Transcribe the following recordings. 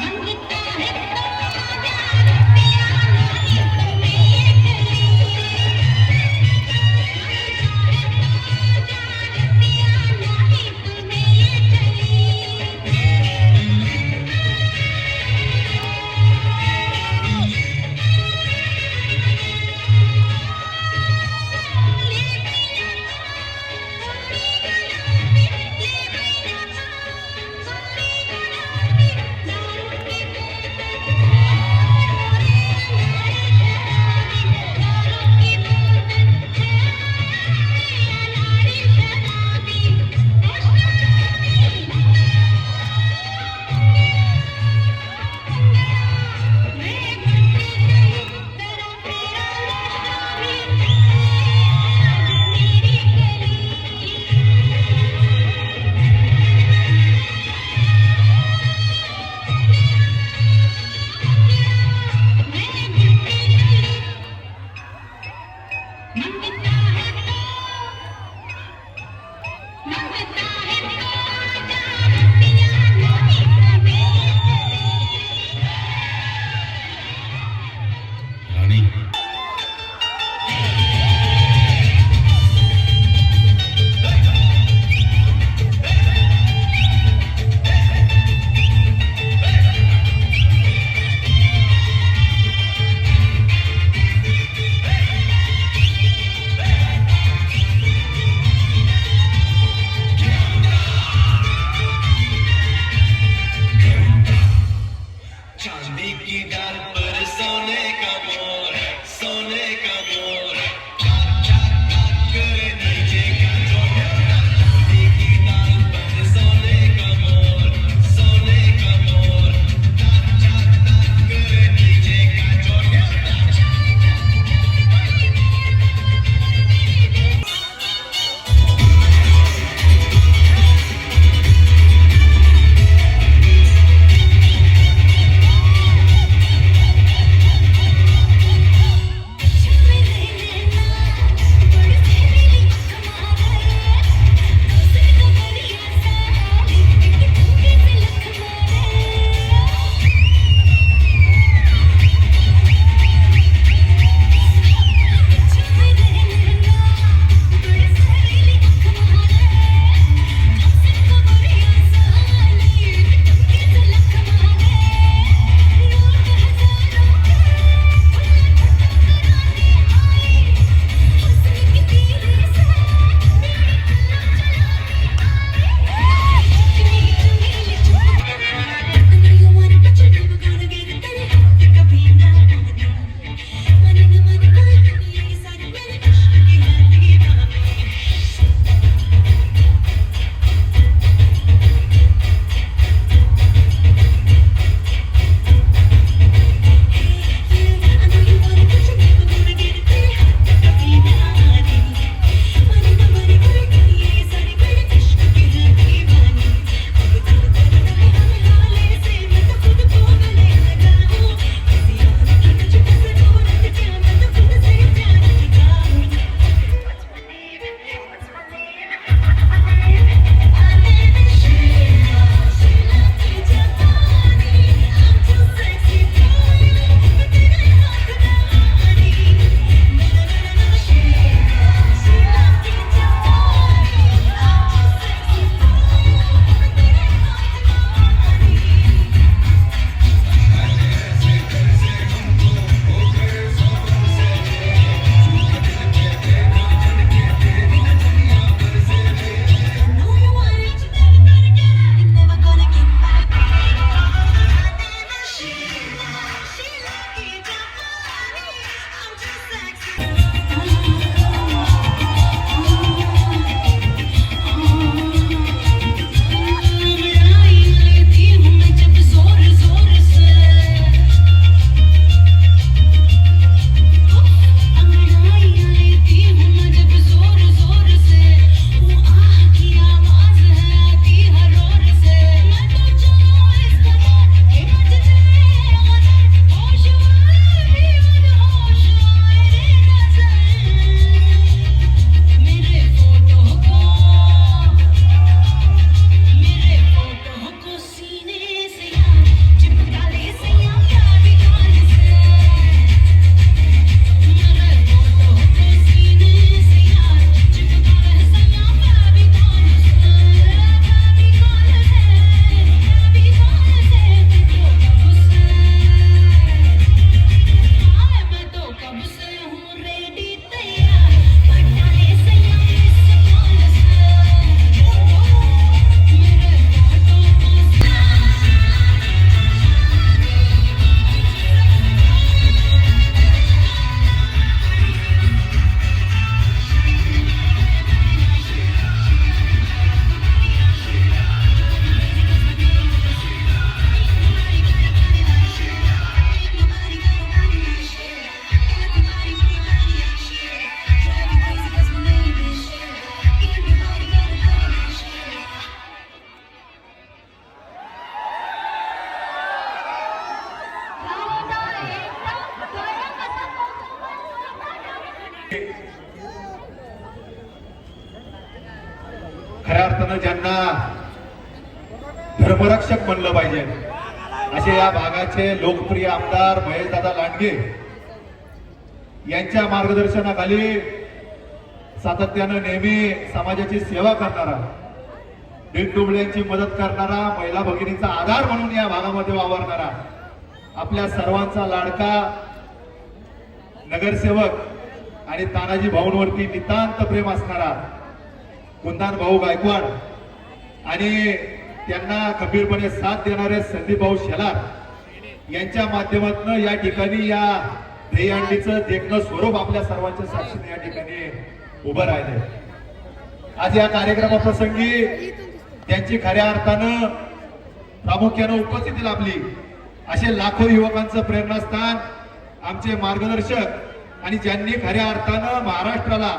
நம்பிக்கை खऱ्या अर्थानं ज्यांना धर्मरक्षक म्हणलं पाहिजे असे या भागाचे लोकप्रिय आमदार महेशदादा लांडगे यांच्या मार्गदर्शनाखाली सातत्यानं नेहमी समाजाची सेवा करणारा डुबड्यांची मदत करणारा महिला भगिनीचा आधार म्हणून या भागामध्ये वावरणारा आपल्या सर्वांचा लाडका नगरसेवक आणि तानाजी भाऊंवरती नितांत प्रेम असणारा कुंदान भाऊ गायकवाड. आणि त्यांना खंबीरपणे साथ देणारे संदीप भाऊ शेलार यांच्या माध्यमातून या ठिकाणी या दहीहंडीचं देखणं स्वरूप आपल्या सर्वांच्या साक्षीने या ठिकाणी उभं राहिले आज या कार्यक्रमाप्रसंगी त्यांची खऱ्या अर्थानं प्रामुख्यानं उपस्थिती लाभली. असे लाखो युवकांचं प्रेरणास्थान आमचे मार्गदर्शक आणि ज्यांनी खऱ्या अर्थानं महाराष्ट्राला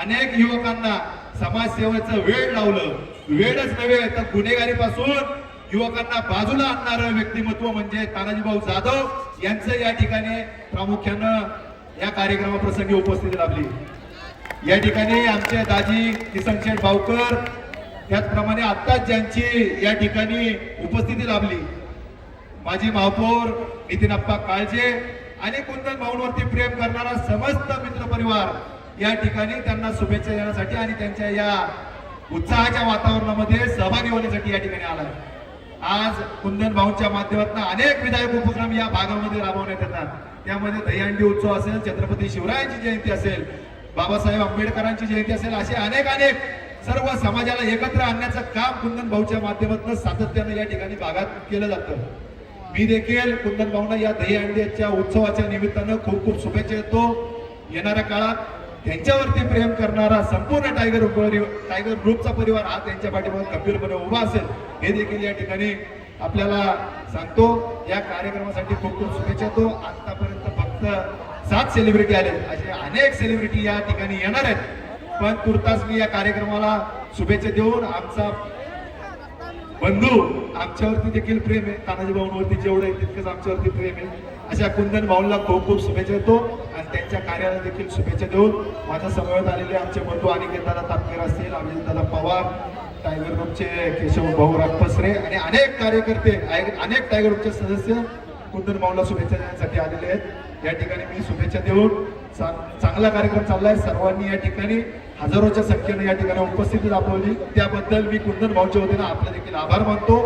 अनेक युवकांना समाजसेवेचं वेळ लावलं वेळच नव्हे तर गुन्हेगारीपासून युवकांना बाजूला आणणारं व्यक्तिमत्व म्हणजे तानाजीभाऊ जाधव यांचं या ठिकाणी प्रामुख्यानं या कार्यक्रमाप्रसंगी उपस्थिती लाभली. या ठिकाणी आमचे दाजी किसनशेठ भावकर त्याचप्रमाणे आत्ताच ज्यांची या ठिकाणी उपस्थिती लाभली. माझी महापौर नितीन अप्पा काळजे आणि कुंदन भाऊंवरती प्रेम करणारा समस्त मित्र परिवार या ठिकाणी त्यांना शुभेच्छा देण्यासाठी आणि त्यांच्या या उत्साहाच्या वातावरणामध्ये सहभागी होण्यासाठी या ठिकाणी आलाय. आज कुंदन भाऊंच्या माध्यमातून अनेक विधायक उपक्रम या भागामध्ये राबवण्यात येतात. त्यामध्ये दहीहंडी उत्सव असेल छत्रपती शिवरायांची जयंती असेल बाबासाहेब आंबेडकरांची जयंती असेल असे अनेक अनेक सर्व समाजाला एकत्र आणण्याचं काम कुंदन भाऊच्या माध्यमातून सातत्यानं या ठिकाणी भागात केलं जातं. मी देखील कुंदन भाऊंना या दहीहंडीच्या उत्सवाच्या निमित्तानं खूप खूप शुभेच्छा देतो. येणाऱ्या काळात त्यांच्यावरती प्रेम करणारा संपूर्ण टायगर टायगर ग्रुपचा परिवार हा त्यांच्या पाठीमागे गंभीरपणे उभा असेल. हे देखील या ठिकाणी आपल्याला सांगतो. या कार्यक्रमासाठी खूप खूप शुभेच्छा देतो. आतापर्यंत फक्त सात सेलिब्रिटी आले. असे अनेक सेलिब्रिटी या ठिकाणी येणार आहेत. पण तुर्तास मी या कार्यक्रमाला शुभेच्छा देऊन आमचा बंधू आमच्यावरती देखील प्रेम आहे. तानाजी भाऊंवरती जेवढं आहे तितकंच आमच्यावरती प्रेम आहे. अशा कुंदन भाऊंना खूप खूप शुभेच्छा देतो आणि त्यांच्या कार्याला देखील शुभेच्छा देऊन माझ्या समवेत आलेले आमचे बंधू अनिकेत दादा तापकर असतील आम्ही दादा पवार टायगर ग्रुपचे केशव भाऊ रागपसरे आणि अनेक कार्यकर्ते अनेक टायगर ग्रुपचे सदस्य कुंदन भाऊला शुभेच्छा देण्यासाठी आलेले आहेत. या ठिकाणी मी शुभेच्छा देऊन चांगला कार्यक्रम चाललाय. सर्वांनी या ठिकाणी हजारोच्या संख्येने या ठिकाणी उपस्थिती दाखवली. त्याबद्दल मी कुंदन भाऊच्या वतीनं आपले देखील आभार मानतो.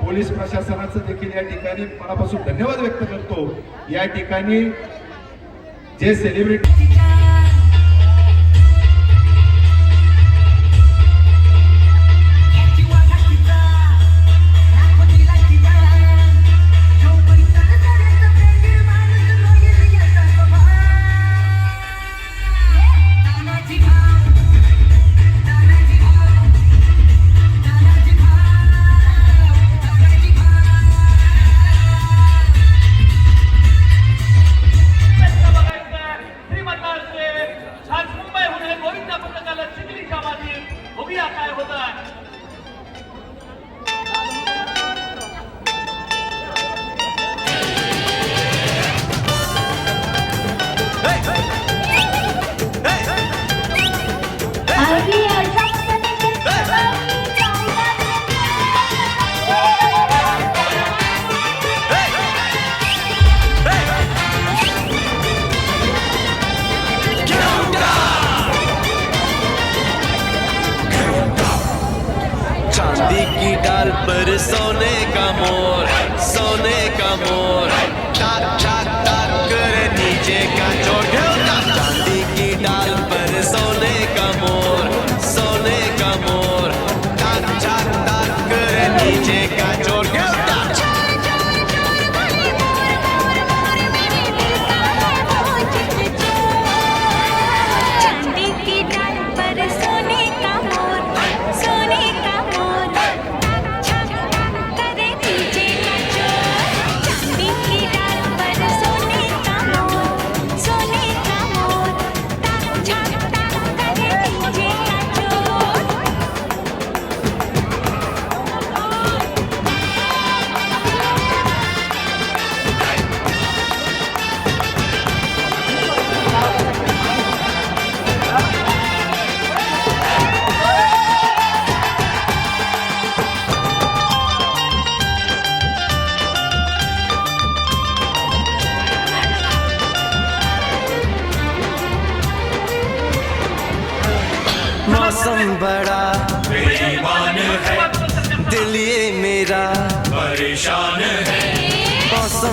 पोलीस प्रशासनाचं देखील या ठिकाणी मनापासून धन्यवाद व्यक्त करतो. या ठिकाणी जे सेलिब्रिटी की डाल पर सोने का मोर सोने का मोर।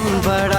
बड़ा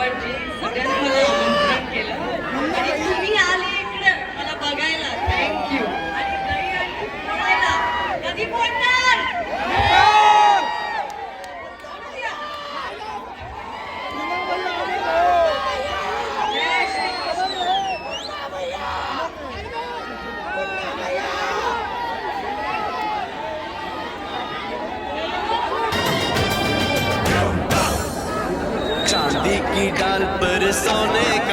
कुंदन गायकवाडजी Sonic